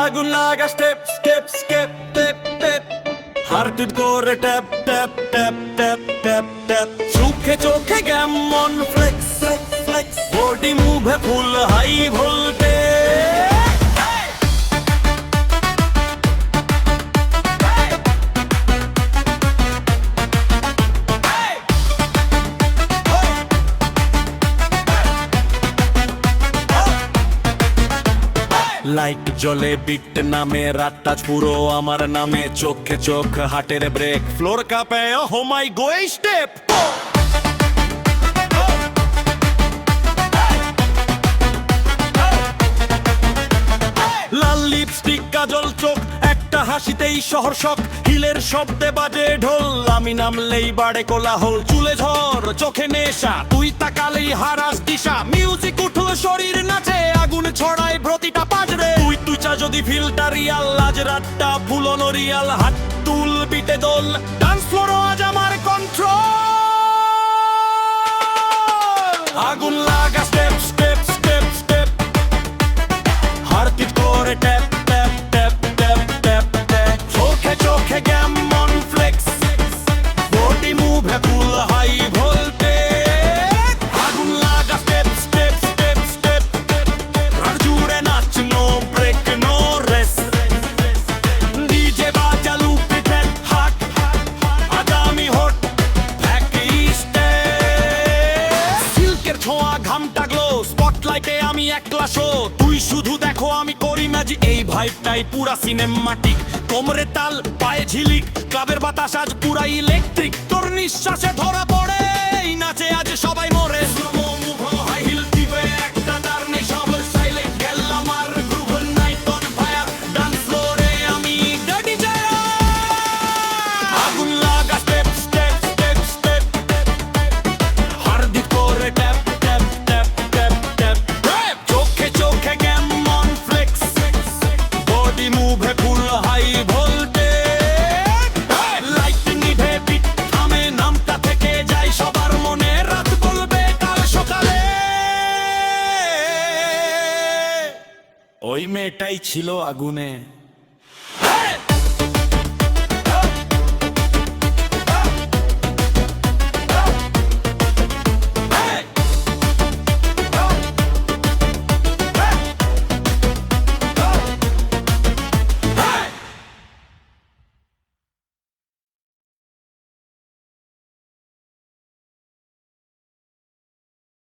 আগুন লাগা step step step টেপ টেপ হার্টবিট করে tap tap tap tap tap tap. চোখে চোখে গ্যামন ফ্লেক্স ফ্লেক্স বডি মুভে ফুল হাই ভোল্টে লাইট জ্বলে বিট নামে রাতটা পুরো আমার নামে। চোখে চোখ, হাটের ব্রেক ফ্লোর কাপে হো মাই গো স্টেপ লাল লিপস্টিক কাজল চোখ, একটা হাসিতেই শহর শখ। হিলের শব্দে বাজে ঢোল, আমি নামলেই বাড়ে কোলাহল। চুলে ঝড়, চোখে নেশা, তুই তাকালেই হারাস যদি রিয়াল আজ রাতটা ফুলনো রিয়াল হাত তুল বিটে দোল। ডান্স ফ্লোর আজ আমার কন্ট্রোল ঘামটা গ্লো স্পটলাইটে আমি একলা শো তুই শুধু দেখো আমি করি ম্যাজিক এই ভাইবটাই পুরা সিনেমাটিক কোমরে তাল পায়ে ঝিলিক ক্লাবের বাতাস আজ পুরা ইলেকট্রিক তোর নিঃশ্বাসে ধরা ওই মেয়েটাই ছিল আগুনে।